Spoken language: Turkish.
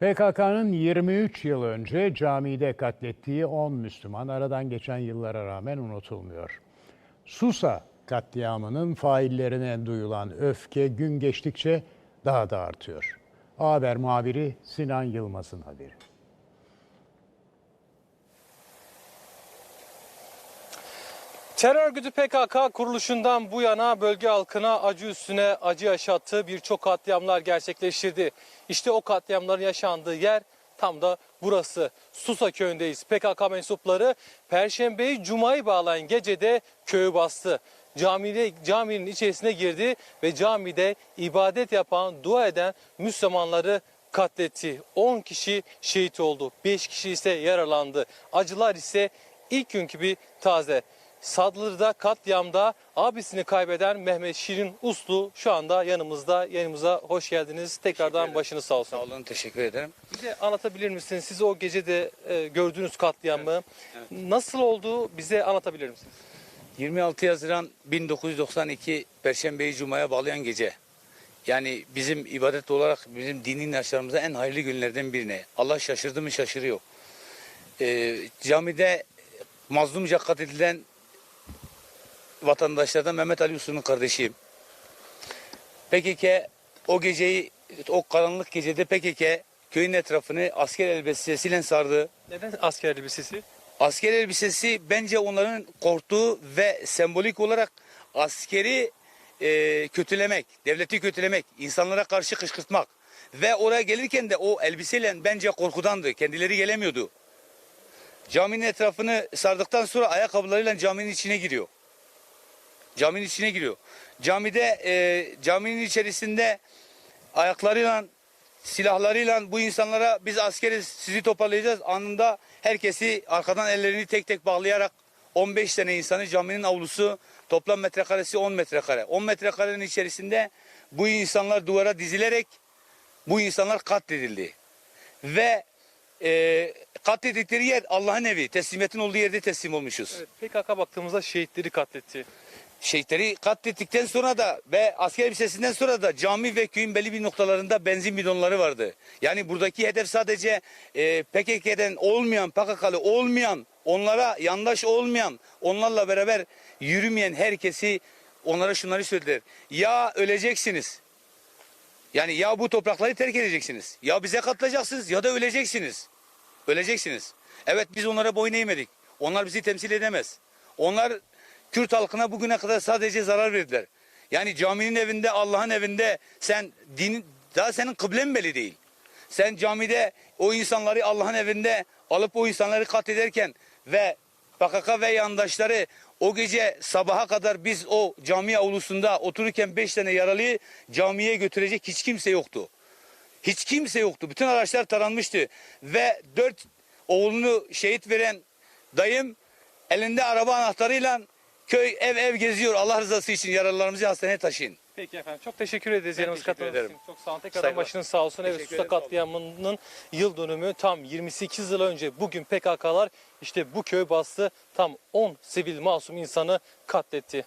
PKK'nın 23 yıl önce camide katlettiği 10 Müslüman aradan geçen yıllara rağmen unutulmuyor. Susa katliamının faillerine duyulan öfke gün geçtikçe daha da artıyor. A Haber muhabiri Sinan Yılmaz'ın haberi. Terör örgütü PKK kuruluşundan bu yana bölge halkına acı üstüne acı yaşattığı birçok katliamlar gerçekleştirdi. İşte o katliamların yaşandığı yer tam da burası. Susa köyündeyiz. PKK mensupları Perşembeyi Cuma'yı bağlayan gecede köyü bastı. Camide, caminin içerisine girdi ve camide ibadet yapan, dua eden Müslümanları katletti. 10 kişi şehit oldu. 5 kişi ise yaralandı. Acılar ise ilk günkü bir taze. Sadlı'da katliamda abisini kaybeden Mehmet Şirin Uslu şu anda yanımızda. Yanımıza hoş geldiniz. Tekrardan başınız sağ olsun. Sağ olun, teşekkür ederim. Bize anlatabilir misiniz? Siz o gecede e, gördüğünüz katliamı nasıl oldu bize anlatabilir misiniz? 26 Haziran 1992 Perşembeyi Cuma'ya bağlayan gece. Yani bizim ibadet olarak bizim dini inançlarımıza en hayırlı günlerden birine. Allah şaşırdı mı şaşırıyor. Ee, camide mazlumca katledilen vatandaşlardan Mehmet Ali Uslu'nun kardeşiyim. PKK o geceyi, o karanlık gecede PKK köyün etrafını asker elbisesiyle sardı. Neden asker elbisesi? Asker elbisesi bence onların korktuğu ve sembolik olarak askeri e, kötülemek, devleti kötülemek, insanlara karşı kışkırtmak. Ve oraya gelirken de o elbiseyle bence korkudandı. Kendileri gelemiyordu. Caminin etrafını sardıktan sonra ayakkabılarıyla caminin içine giriyor. Caminin içine giriyor. Camide, e, caminin içerisinde ayaklarıyla, silahlarıyla bu insanlara biz askeriz sizi toparlayacağız. Anında herkesi arkadan ellerini tek tek bağlayarak 15 tane insanı caminin avlusu toplam metrekaresi 10 metrekare. 10 metrekarenin içerisinde bu insanlar duvara dizilerek bu insanlar katledildi. Ve e, katledildikleri yer Allah'ın evi. Teslimiyetin olduğu yerde teslim olmuşuz. Evet, PKK baktığımızda şehitleri katletti. Şehitleri katlettikten sonra da ve asker elbisesinden sonra da cami ve köyün belli bir noktalarında benzin bidonları vardı. Yani buradaki hedef sadece e, PKK'den olmayan, PKK'lı olmayan, onlara yandaş olmayan, onlarla beraber yürümeyen herkesi onlara şunları söylediler. Ya öleceksiniz. Yani ya bu toprakları terk edeceksiniz. Ya bize katılacaksınız ya da öleceksiniz. Öleceksiniz. Evet biz onlara boyun eğmedik. Onlar bizi temsil edemez. Onlar Kürt halkına bugüne kadar sadece zarar verdiler. Yani caminin evinde, Allah'ın evinde sen din daha senin kıblen belli değil. Sen camide o insanları Allah'ın evinde alıp o insanları katlederken ve PKK ve yandaşları o gece sabaha kadar biz o cami avlusunda otururken beş tane yaralıyı camiye götürecek hiç kimse yoktu. Hiç kimse yoktu. Bütün araçlar taranmıştı. Ve dört oğlunu şehit veren dayım elinde araba anahtarıyla köy ev ev geziyor. Allah rızası için yaralılarımızı hastaneye taşıyın. Peki efendim çok teşekkür ederiz Ben yanımıza teşekkür katıldığınız ederim. için. Çok sağ olun. Tekrardan Saygılar. başınız sağ olsun. Evet Teşekkür Susa sağ olun. katliamının yıl dönümü tam 28 yıl önce bugün PKK'lar işte bu köy bastı tam 10 sivil masum insanı katletti.